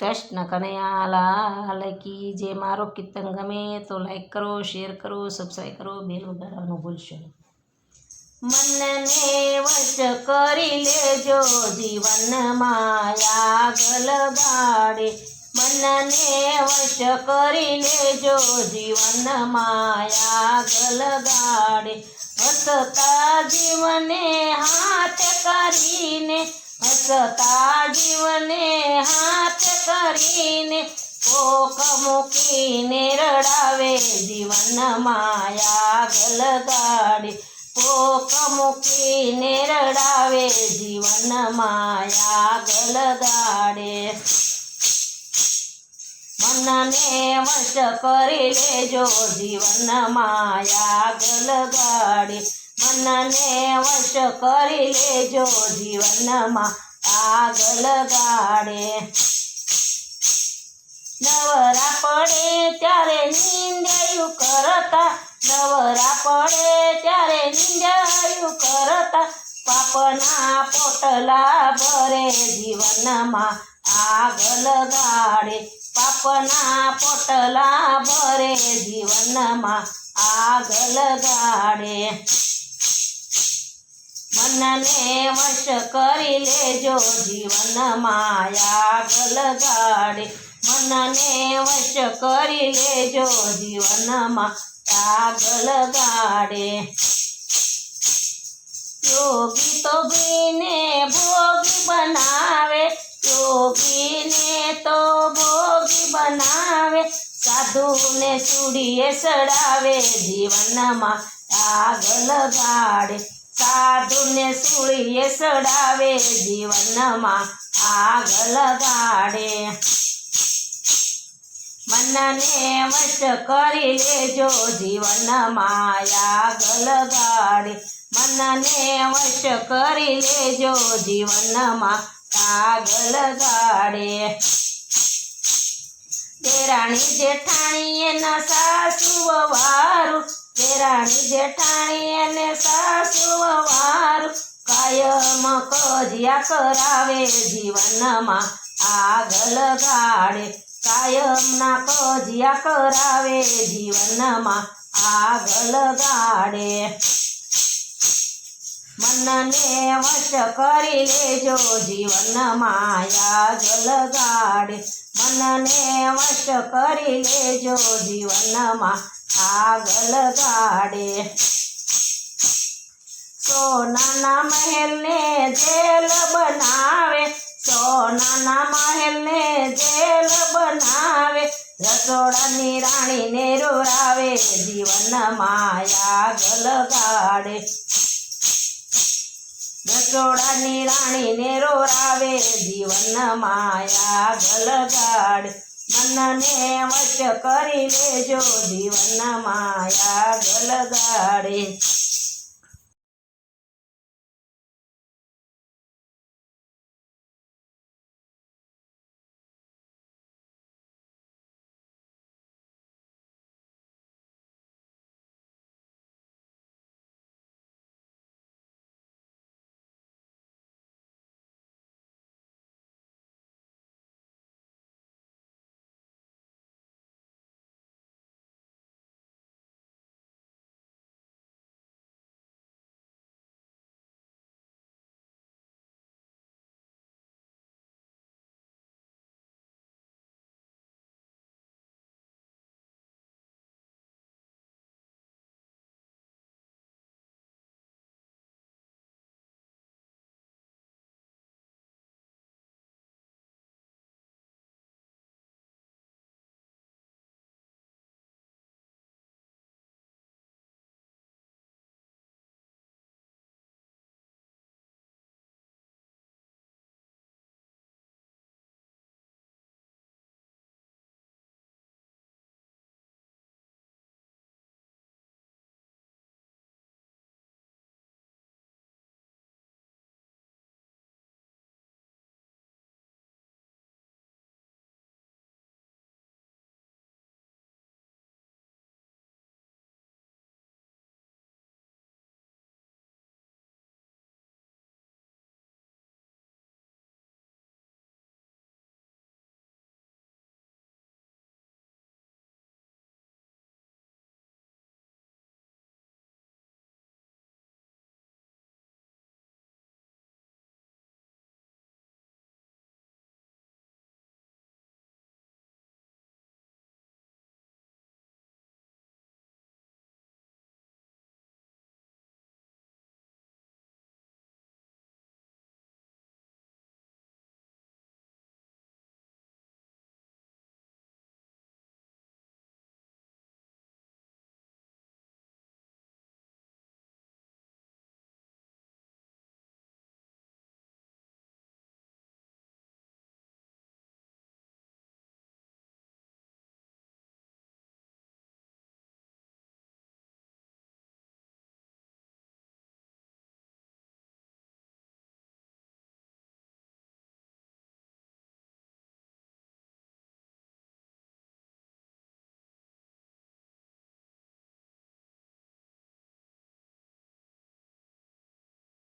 કૃષ્ણ કનૈયાલાલ કી જે મારો કીર્તન ગમે તો લાઈક કરો શેર કરો સબસ્ક્રાઈબ કરો, બેલ વગાડવાનું ભૂલશો. મનને વશ કરી લેજો, જીવન માયા ગલગાડે મનને વશ કરી લેજો, જીવન માયા ગલગાડે હસતા જીવને હાથ કરીને હસતા જીવને હાથ કરીને, કોક મૂકીને રડાવે. જીવન માયા ગલગાડી, કોક મૂકીને રડાવે. જીવન માયા ગલગાડે. મનને વશ કરી લેજો, જીવન માયા ગલગાડે. મનને વશ કરી લેજો જીવનમાં આગળ ગાડે નવરા પડે ત્યારે નિંદાયું કરતા, નવરા પડે ત્યારે નિંદાયું કરતા, પાપના પોટલા ભરે જીવનમાં આગલ ગાડે પાપના પોટલા ભરે જીવનમાં આગલ ગાડે મનને વશ કરી લેજો જીવન માયા ગલગાડે. મનને વશ કરી લેજો જીવનમાં આગળ ગાડે યોગી તો બીને ભોગી બનાવે, યોગીને તો ભોગી બનાવે. સાધુને ચૂડીએ સડાવે જીવનમાં આગળ ગાડે સાધુને સુળીએ સડાવે, જીવનમાં આગળ ગાડે મનને વશ કરી લેજો, જીવનમાં માયા ગલગાડે મનને વશ કરી લેજો, જીવનમાં આગળ ગાડે દેરાણી જેઠાણી એના સાસુ વારું દેરાણી જેઠાણી અને સાસુ વાર કાયમ કજિયા કરાવે જીવનમાં આગળ ગાડે કાયમના કજિયા કરાવે જીવનમાં આગળ ગાડે મનને વશ કરી લેજો જીવન માયા ગલગાડે મનને વશ કરી લેજો જીવનમાં આગળ પાડે સોનાના મહેલને જેલ બનાવે. સોનાના મહેલને જેલ બનાવે. રસોડાની રાણીને રોરાવે. જીવન માયા ગલગાડે રસોડાની રાણીને રોરાવે. જીવન માયા ગલગાડે મનને વચ કરી લેજો જીવન માયા ગલગાડે.